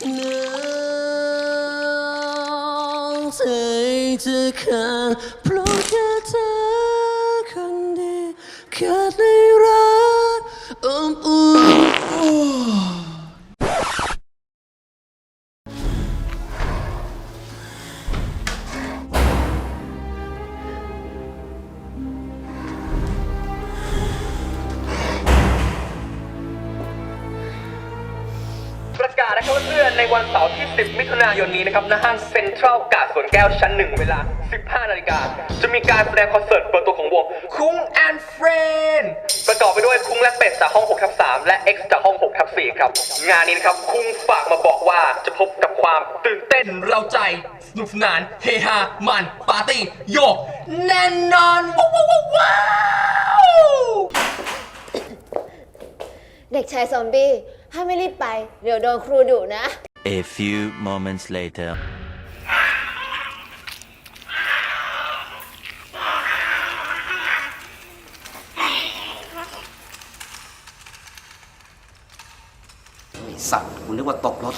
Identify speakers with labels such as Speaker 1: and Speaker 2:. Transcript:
Speaker 1: น้องใจจะขาดเพราะแค่เธอคนเดียวขาดในา
Speaker 2: ศนะครับเพื่อนในวันเสาร์ที่ 10 มิถุนายนนี้นะครับณห้างเซ็นทรัลกาดสวนแก้วชั้นหนึ่งเวลา 15 นาฬิกา จะมีการแสดงคอนเสิร์ตเปิดตัวของวงคุ้งแอนเฟรนประกอบไปด้วยคุ้งและเป็ดจากห้อง6ทับ3และ X จากห้อง6ทับ4ครับ งานนี้นะครับคุ้งฝากมาบอกว่าจะพบกับความตื่นเต้นเร้าใจสนุกสนานเฮฮามันปาร์ตี้โยกแน่นอนว้าวว้าวว้าว
Speaker 3: เด็กชายซอมบี้ ถ้าไม่รีบไป เดี๋ยวโดนครูดุนะ
Speaker 4: A few moments later.
Speaker 5: สัตว์กูนึกว่าตกรถ